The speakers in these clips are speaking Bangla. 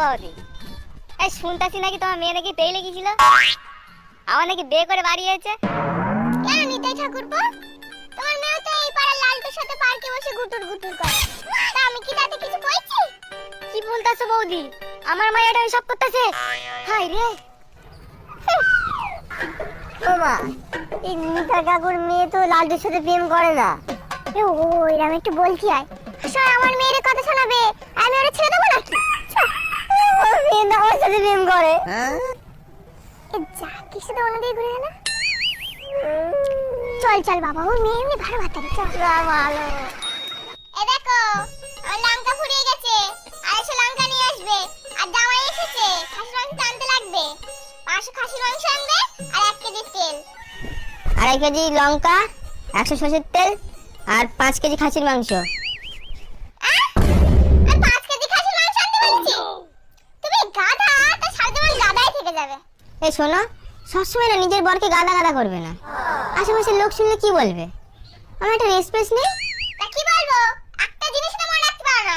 বৌদি এই শুনতাছি নাকি তোমার মেয়ে নাকি পেয়ে লেগেছিল? আমার নাকি বিয়ে করে বাড়ি হয়েছে কেন নিতাই ঠাকুরপো? তোমার মেয়ে তো এই পাড়ার লালটুর সাথে পার্কে বসে গুটুর গুটুর করে। তা আমি কি তাতে কিছু কইছি কি বলতাছো বৌদি? আমার মায়েরা সব করতেছে? হাই রে। বাবা এই নিতা কাকুর মেয়ে তো লালটুর সাথে প্রেম করে না। এ ও এরকম একটু বলছি আয়। আমার মেয়ের কথা শোনাবে। আমি ওরা ছেড়ে দেবো নাকি? আমার সাথে প্রেম করে। এ যা কিছু তো অন্যদিকে ঘুরে না চল চল বাবা ও মেয়ে এমনি ভালো বাতারি চল। ভালো। এ দেখো আমার লঙ্কা ফুরিয়ে গেছে। আড়াইশো লঙ্কা নিয়ে আসবে। আর জামাই এসেছে খাসির মাংস আনতে লাগবে। পাঁচশো খাসির মাংস আনবে আর এক কেজি তেল। আড়াই কেজি লঙ্কা একশো সর্ষের তেল আর পাঁচ কেজি খাসির মাংস আহ? আর পাঁচ কেজি খাসির মাংস আনতে বলছি তুমি গাধা তো সারা জীবন গাধাই থেকে এই শোনো, সবসময় না নিজের বরকে গাদা গাদা করবে না। আশেপাশের লোক শুনলে কি বলবে? আমার একটা রেসপেক্ট নেই? তা কি বলব? একটা জিনিস না মনে রাখতে পারো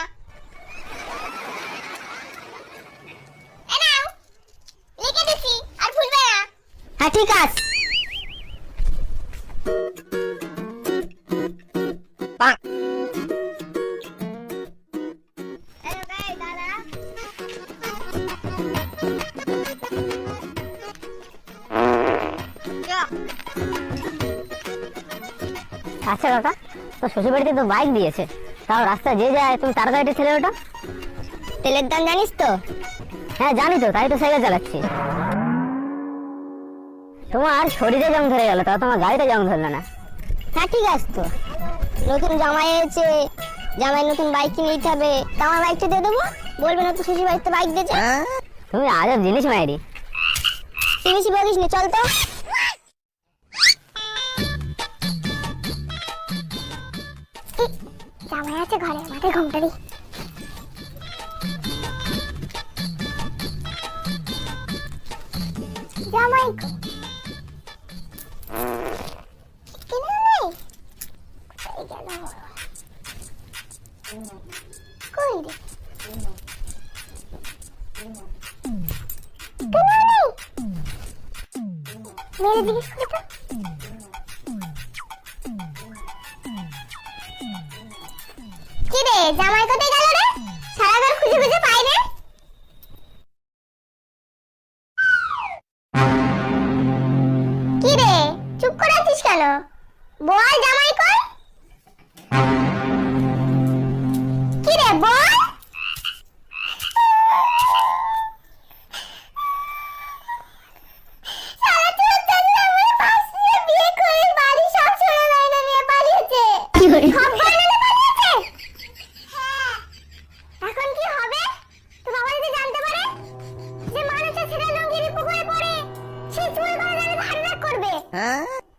এ আর ভুলবে না। হ্যাঁ ঠিক আছে। আচ্ছা কাকা তো শ্বশুর বাড়িতে তো বাইক দিয়েছে। তাও রাস্তায় যে যায় তুমি তার গাড়িতে ছেলে ওটা তেলের দাম জানিস তো? হ্যাঁ জানি তো তাই তো সাইকেল চালাচ্ছি। তোমার শরীরে জং ধরে গেল তাও তোমার গাড়িতে জং ধরলো না। হ্যাঁ ঠিক আছে তো। নতুন জামাই এসেছে জামাই নতুন বাইক কিনে দিতে হবে। তা আমার বাইকটা দিয়ে দেবো? বলবে না তো শ্বশুর বাড়িতে বাইক দিয়েছে? তুমি আজব জিনিস মায়েরি তুই বেশি বলিস না চল তো। জামাই আছে ঘরে মাথায় ঘুমটা দি জামাই কো? কেন নেই কোথায় গেল কই রে কেন নেই মেরে জিজ্ঞেস কি জামাই কোথায় গেল রে? সারা ঘর খুঁজে খুঁজে পাই রে কি রে চুপ করে আছিস কেন? বল জামাই। 으!